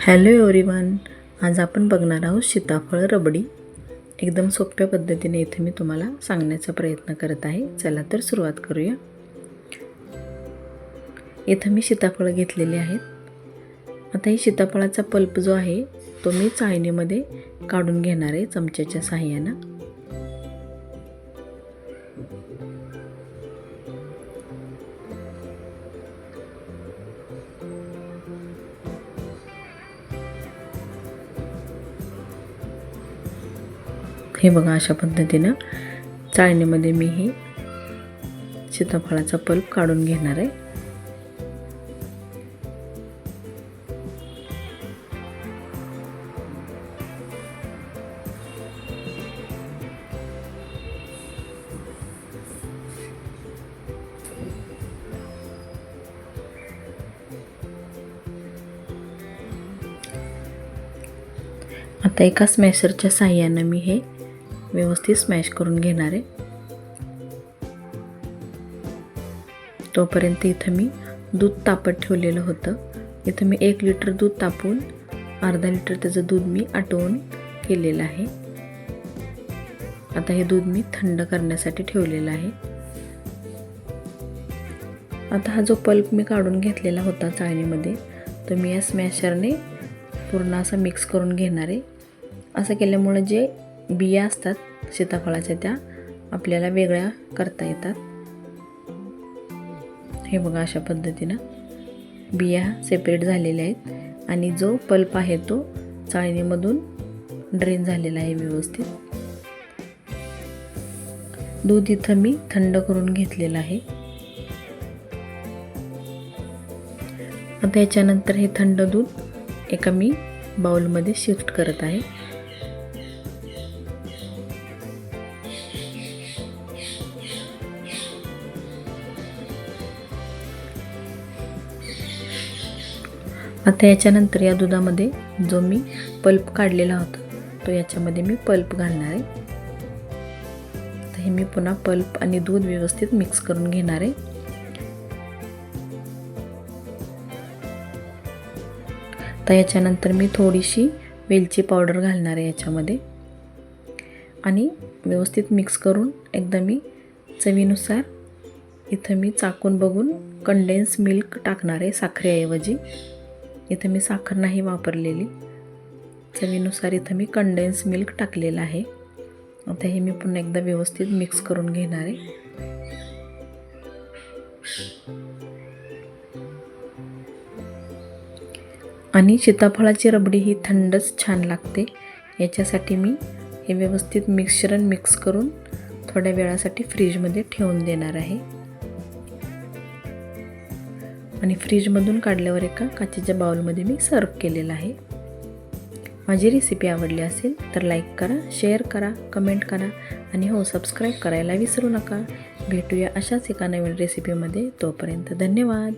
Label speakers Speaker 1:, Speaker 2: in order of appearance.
Speaker 1: Hello everyone आज आपण बघणार आहोत सीताफळ रबडी. एकदम सोप्या पद्धतीने इथे मी तुम्हाला सांगण्याचा प्रयत्न करत आहे. चला तर सुरुवात करूया. इथं मी सीताफळं घेतलेली आहेत. आता ही सीताफळाचा पल्प जो आहे तो मी चाळणीमध्ये काढून घेणार आहे चमच्याच्या साह्यानं हे बघा अशा पद्धतीनं चाळणीमध्ये मी हे सीताफळाचा पल्प काढून घेणार आहे. आता एका स्मॅशरच्या साह्यानं मी हे व्यवस्थित स्मॅश करून घेणार आहे. तोपर्यंत इथं मी दूध तापत ठेवलेलं होतं. इथं मी एक लिटर दूध तापून अर्धा लिटर त्याचं दूध मी आटवून केलेलं आहे. आता हे दूध मी थंड करण्यासाठी ठेवलेलं आहे. आता हा जो पल्प मी काढून घेतलेला होता चाळणीमध्ये तो मी या स्मॅशरने पूर्ण असा मिक्स करून घेणार आहे. असं केल्यामुळे जे बिया असतात सीताफळाच्या त्या आपल्याला वेगळ्या करता येतात. हे बघा अशा पद्धतीनं बिया सेपरेट झालेल्या आहेत आणि जो पल्प आहे तो चाळणीमधून ड्रेन झालेला आहे व्यवस्थित. दूध इथं मी थंड करून घेतलेलं आहे. आता याच्यानंतर हे थंड दूध एका मी बाउलमध्ये शिफ्ट करत आहे. आता याच्यानंतर या दुधामध्ये जो मी पल्प काढलेला होता तो याच्यामध्ये मी पल्प घालणार आहे. तर हे मी पुन्हा पल्प आणि दूध व्यवस्थित मिक्स करून घेणार आहे. तर याच्यानंतर मी थोडीशी वेलची पावडर घालणार आहे याच्यामध्ये. आणि व्यवस्थित मिक्स करून एकदा मी चवीनुसार इथं मी चाकून बघून कंडेन्स मिल्क टाकणार आहे साखरेऐवजी. इथं मी साखर नाही वापरलेली. चवीनुसार इथं मी कंडेन्स मिल्क टाकलेलं आहे. आता हे मी पुन्हा एकदा व्यवस्थित मिक्स करून घेणार आहे. आणि सीताफळाची रबडी ही थंडच छान लागते. याच्यासाठी मी हे व्यवस्थित मिक्सचरण मिक्स करून थोड्या वेळासाठी फ्रीजमध्ये ठेवून देणार आहे. आणि फ्रीजमधून काढल्यावर एका काचेच्या बाउलमध्ये मी सर्व केलेलं आहे. माझी रेसिपी आवडली असेल तर लाईक करा शेअर करा कमेंट करा आणि हो सबस्क्राईब करायला विसरू नका. भेटूया अशाच एका नवीन रेसिपीमध्ये तोपर्यंत धन्यवाद.